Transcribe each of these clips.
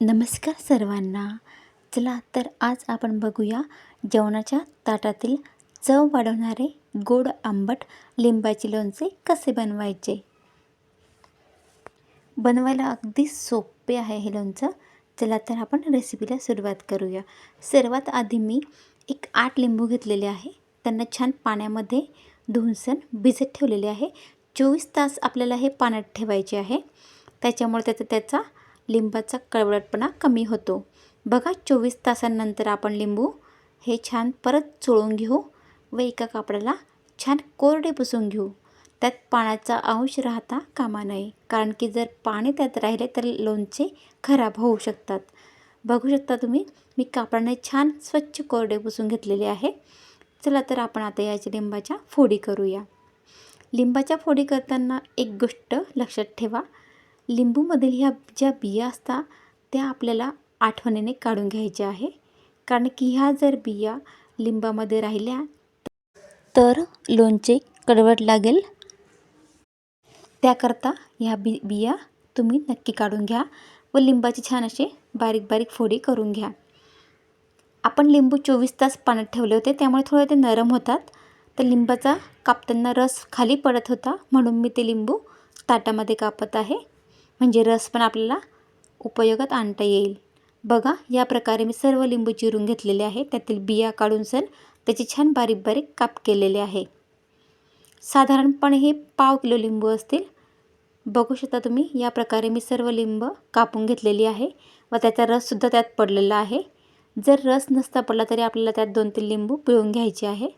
नमस्कार सर्वांना. चला तर आज आपण बघूया जेवणाच्या ताटातील चव वाढवणारे गोड आंबट लिंबाचे लोणचे कसे बनवायचे. बनवायला अगदी सोपे आहे हे लोणचं. चला तर आपण रेसिपीला सुरुवात करूया. सर्वात आधी मी एक आठ लिंबू घेतलेले आहे. त्यांना छान पाण्यामध्ये धुनसन भिजत ठेवलेले आहे. चोवीस तास आपल्याला हे पाण्यात ठेवायचे आहे. त्याच्यामुळे त्याचा त्याचा लिंबाचा कळवळटपणा कमी होतो. बघा चोवीस तासांनंतर आपण लिंबू हे छान परत चोळून घेऊ व एका कापडाला छान कोरडे पुसून घेऊ. त्यात पाण्याचा अंश राहता कामा नये. कारण की जर पाणी त्यात राहिले तर लोणचे खराब होऊ शकतात. बघू शकता तुम्ही मी कापडाने छान स्वच्छ कोरडे पुसून घेतलेले आहे. चला तर आपण आता याच्या लिंबाच्या फोडी करूया. लिंबाच्या फोडी करताना एक गोष्ट लक्षात ठेवा. लिंबूमधील ह्या ज्या बिया असतात त्या आपल्याला आठवणीने काढून घ्यायच्या आहे. कारण की ह्या जर बिया लिंबामध्ये राहिल्या तर लोणचे कडवट लागेल. त्याकरता ह्या बी बिया तुम्ही नक्की काढून घ्या व लिंबाची छान असे बारीक बारीक फोडी करून घ्या. आपण लिंबू चोवीस तास पाण्यात ठेवले होते त्यामुळे थोडे ते नरम होतात. तर लिंबाचा कापताना रस खाली पडत होता म्हणून मी ते लिंबू ताटामध्ये कापत आहे. म्हणजे रस पण आपल्याला उपयोगात आणता येईल. बघा या प्रकारे मी सर्व लिंबू चिरून घेतलेले आहे त्यातील बिया काढून सण त्याचे छान बारीक बारीक काप केलेले आहे. साधारणपणे हे पाव किलो लिंबू असतील. बघू शकता तुम्ही या प्रकारे मी सर्व लिंब कापून घेतलेली आहे व त्याचा रससुद्धा त्यात पडलेला आहे. जर रस नसता पडला तरी आपल्याला त्यात दोन तीन लिंबू पिळून घ्यायचे आहे.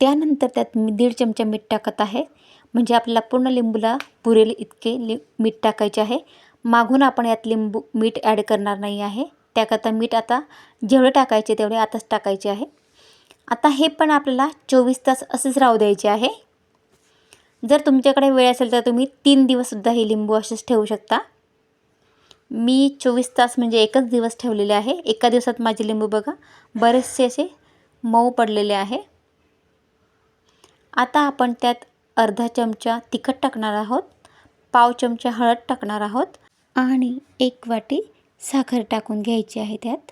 त्यानंतर त्यात मी दीड चमचा मीठ टाकत आहे. म्हणजे आपल्याला पूर्ण लिंबूला पुरेल इतके लि मीठ टाकायचे आहे. मागून आपण यात लिंबू मीठ ॲड करणार नाही आहे. त्याकरता मीठ आता जेवढे टाकायचे तेवढे आताच टाकायचे आहे. आता हे पण आपल्याला चोवीस तास असेच राहू द्यायचे आहे. जर तुमच्याकडे वेळ असेल तर तुम्ही तीन दिवससुद्धा हे लिंबू असेच ठेवू शकता. मी चोवीस तास म्हणजे एकच दिवस ठेवलेले आहे. एका दिवसात माझे लिंबू बघा बरेचसे असे मऊ पडलेले आहे. आता आपण त्यात अर्धा चमचा तिखट टाकणार आहोत पाव चमचा हळद टाकणार आहोत आणि एक वाटी साखर टाकून घ्यायची आहे त्यात.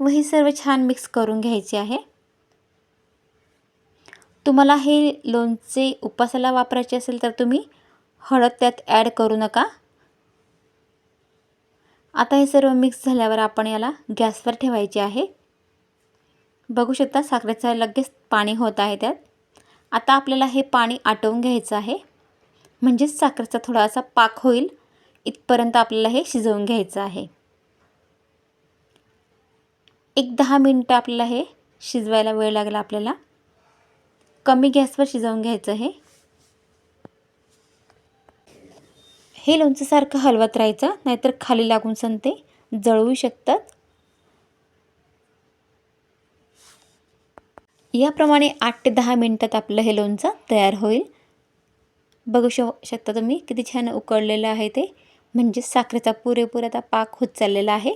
व हे सर्व छान मिक्स करून घ्यायचे आहे. तुम्हाला हे लोणचे उपासाला वापरायचे असेल तर तुम्ही हळद त्यात ॲड करू नका. आता हे सर्व मिक्स झाल्यावर आपण याला गॅसवर ठेवायचे आहे. बघू शकता साखरेचं लगेच पाणी होत आहे त्यात. आता आपल्याला हे पाणी आटवून घ्यायचं आहे. म्हणजेच साखरेचा थोडासा पाक होईल. इथपर्यंत आपल्याला हे शिजवून घ्यायचं आहे. एक दहा मिनटं आपल्याला हे शिजवायला वेळ लागला आपल्याला. कमी गॅसवर शिजवून घ्यायचं हे. हे लोणचं सारखं हलवत राहायचं नाहीतर खाली लागून सण ते जळवू शकतात. याप्रमाणे आठ ते दहा मिनटात आपलं हे लोणचं तयार होईल. बघू श शकता तुम्ही किती छान उकळलेलं आहे ते. म्हणजे साखरेचा पुरेपूर आता पाक होत चाललेला आहे.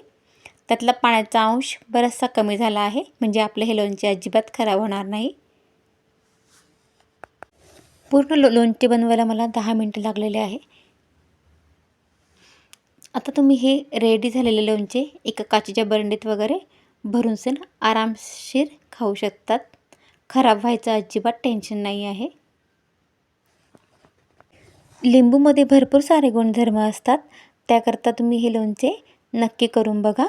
त्यातला पाण्याचा अंश बराचसा कमी झाला आहे. म्हणजे आपले हे लोणचे अजिबात खराब होणार नाही. पूर्ण लो लोणचे बनवायला मला दहा मिनटं लागलेले आहे. आता तुम्ही हे रेडी झालेले लोणचे एका काचेच्या बरंडीत वगैरे भरून सण आरामशीर खाऊ शकतात. खराब व्हायचं अजिबात टेन्शन नाही आहे. लिंबूमध्ये भरपूर सारे गुणधर्म असतात. त्याकरता तुम्ही हे लोणचे नक्की करून बघा.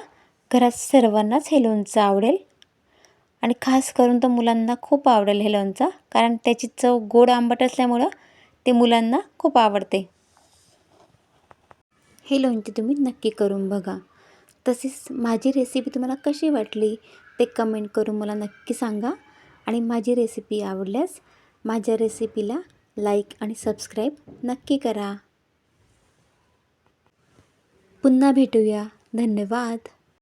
घरात सर्वांनाच हे लोणचं आवडेल. आणि खास करून तर मुलांना खूप आवडेल हे लोणचं कारण त्याची चव गोड आंबट असल्यामुळं ते मुलांना खूप आवडते. हे लोणचे तुम्ही नक्की करून बघा. तसेच माझी रेसिपी तुम्हाला कशी वाटली ते कमेंट करून मला नक्की सांगा. आणि माझी रेसिपी आवडल्यास माझ्या रेसिपीला लाईक आणि सबस्क्राईब नक्की करा. पुन्हा भेटूया. धन्यवाद.